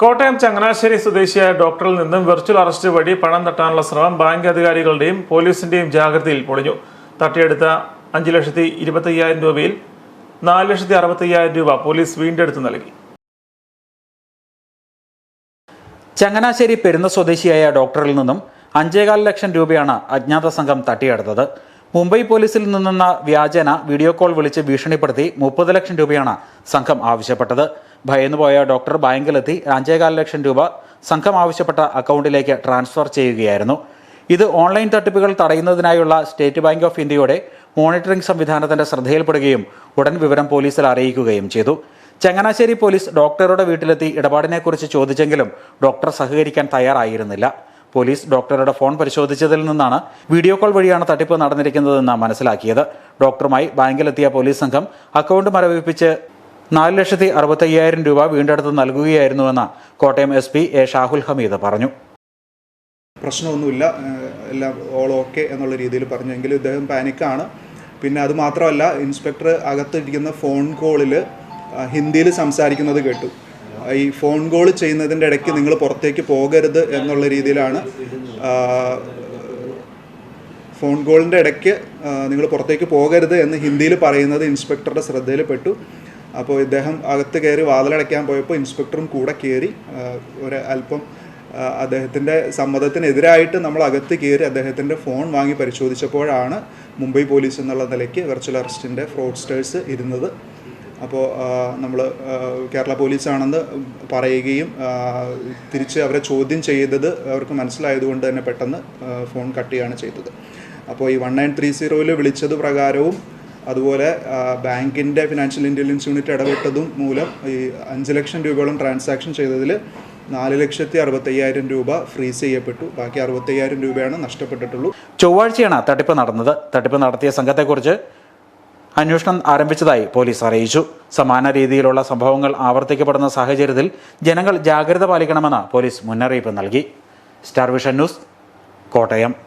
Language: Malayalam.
കോട്ടയം ചങ്ങനാശ്ശേരി സ്വദേശിയായ ഡോക്ടറിൽ നിന്നും വെർച്വൽ അറസ്റ്റ് വഴി പണം തട്ടാനുള്ള ശ്രമം ബാങ്ക് അധികാരികളുടെയും പോലീസിന്റെയും ജാഗ്രതയിൽ പൊളിഞ്ഞു. തട്ടിയെടുത്ത അഞ്ച് ലക്ഷത്തി ഇരുപത്തി അയ്യായിരം രൂപയിൽ നാല് ലക്ഷത്തി അറുപത്തി അയ്യായിരം രൂപ പോലീസ് വീണ്ടെടുത്ത് നൽകി. ചങ്ങനാശ്ശേരി പെരുന്ന സ്വദേശിയായ ഡോക്ടറിൽ നിന്നും അഞ്ചേകാൽ ലക്ഷം രൂപയാണ് അജ്ഞാത സംഘം തട്ടിയെടുത്തത്. മുംബൈ പോലീസിൽ നിന്നുള്ള വ്യാജന വീഡിയോ കോൾ വിളിച്ച് ഭീഷണിപ്പെടുത്തി മുപ്പത് ലക്ഷം രൂപയാണ് സംഘം ആവശ്യപ്പെട്ടത്. ഭയന്നുപോയ ഡോക്ടർ ബാങ്കിലെത്തി അഞ്ചേകാൽ ലക്ഷം രൂപ സംഘം ആവശ്യപ്പെട്ട അക്കൗണ്ടിലേക്ക് ട്രാൻസ്ഫർ ചെയ്യുകയായിരുന്നു. ഇത് ഓൺലൈൻ തട്ടിപ്പുകൾ തടയുന്നതിനായുള്ള സ്റ്റേറ്റ് ബാങ്ക് ഓഫ് ഇന്ത്യയുടെ മോണിറ്ററിംഗ് സംവിധാനത്തിന്റെ ശ്രദ്ധയിൽപ്പെടുകയും ഉടൻ വിവരം പോലീസിൽ അറിയിക്കുകയും ചെയ്തു. ചങ്ങനാശ്ശേരി പോലീസ് ഡോക്ടറുടെ വീട്ടിലെത്തി ഇടപാടിനെക്കുറിച്ച് ചോദിച്ചെങ്കിലും ഡോക്ടർ സഹകരിക്കാൻ തയ്യാറായിരുന്നില്ല. പോലീസ് ഡോക്ടറുടെ ഫോൺ പരിശോധിച്ചതിൽ നിന്നാണ് വീഡിയോ കോൾ വഴിയാണ് തട്ടിപ്പ് നടന്നിരിക്കുന്നതെന്ന് മനസ്സിലാക്കിയത്. ഡോക്ടറുമായി ബാങ്കിലെത്തിയ പോലീസ് സംഘം അക്കൗണ്ട് മരവിപ്പിച്ച് നാല് ലക്ഷത്തി അറുപത്തയ്യായിരം രൂപ വീണ്ടെടുത്ത് നൽകുകയായിരുന്നുവെന്ന് Kottayam S P A Shahul Hameed പറഞ്ഞു. പ്രശ്നമൊന്നുമില്ല. എല്ലാം ഓൾ ഓക്കെ എന്നുള്ള രീതിയിൽ പറഞ്ഞെങ്കിലും ഇദ്ദേഹം പാനിക്കാണ് പിന്നെ അത് മാത്രമല്ല ഇൻസ്പെക്ടർ അകത്തിരിക്കുന്ന ഫോൺ കോളിൽ ഹിന്ദിയിൽ സംസാരിക്കുന്നത് കേട്ടു. ഈ ഫോൺ കോൾ ചെയ്യുന്നതിന്റെ ഇടയ്ക്ക് നിങ്ങൾ പുറത്തേക്ക് പോകരുത് എന്നുള്ള രീതിയിലാണ് ഫോൺ കോളിന്റെ ഇടയ്ക്ക് നിങ്ങൾ പുറത്തേക്ക് പോകരുത് എന്ന് ഹിന്ദിയിൽ പറയുന്നത് ഇൻസ്പെക്ടറുടെ ശ്രദ്ധയിൽപ്പെട്ടു. അപ്പോൾ ഇദ്ദേഹം അകത്ത് കയറി വാതിലടയ്ക്കാൻ പോയപ്പോൾ ഇൻസ്പെക്ടറും കൂടെ കയറി ഒരു അല്പം അദ്ദേഹത്തിന്റെ സമ്മതത്തിനെതിരായിട്ട് നമ്മൾ അകത്ത് കയറി അദ്ദേഹത്തിന്റെ ഫോൺ വാങ്ങി പരിശോധിച്ചപ്പോഴാണ് മുംബൈ പോലീസ് എന്നുള്ള നിലയ്ക്ക് വെർച്വൽ അറസ്റ്റിന്റെ ഫ്രോഡ്സ്റ്റേഴ്സ് ഇരുന്നത്. അപ്പോൾ നമ്മൾ കേരള പോലീസാണെന്ന് പറയുകയും തിരിച്ച് അവരെ ചോദ്യം ചെയ്തത് അവർക്ക് മനസ്സിലായതുകൊണ്ട് തന്നെ പെട്ടെന്ന് ഫോൺ കട്ട് ചെയ്യുകയാണ് ചെയ്തത്. അപ്പോൾ ഈ വൺ നയൻ ത്രീ സീറോയിൽ വിളിച്ചത് പ്രകാരവും അതുപോലെ ബാങ്കിന്റെ ഫിനാൻഷ്യൽ ഇന്റലിജൻസ് യൂണിറ്റ് ഇടപെട്ടതും മൂലം ഈ അഞ്ച് ലക്ഷം രൂപയോളം ട്രാൻസാക്ഷൻ ചെയ്തതിൽ നാല് ലക്ഷത്തി അറുപത്തയ്യായിരം രൂപ ഫ്രീസ് ചെയ്യപ്പെട്ടു. ബാക്കി അറുപത്തയ്യായിരം രൂപയാണ് നഷ്ടപ്പെട്ടിട്ടുള്ളൂ. ചൊവ്വാഴ്ചയാണ് തട്ടിപ്പ് നടന്നത്. തട്ടിപ്പ് നടത്തിയ സംഘത്തെക്കുറിച്ച് അന്വേഷണം ആരംഭിച്ചതായി പോലീസ് അറിയിച്ചു. സമാന രീതിയിലുള്ള സംഭവങ്ങൾ ആവർത്തിക്കപ്പെടുന്ന സാഹചര്യത്തിൽ ജനങ്ങൾ ജാഗ്രത പാലിക്കണമെന്ന് പോലീസ് മുന്നറിയിപ്പ് നൽകി. Star vision news Kottayam.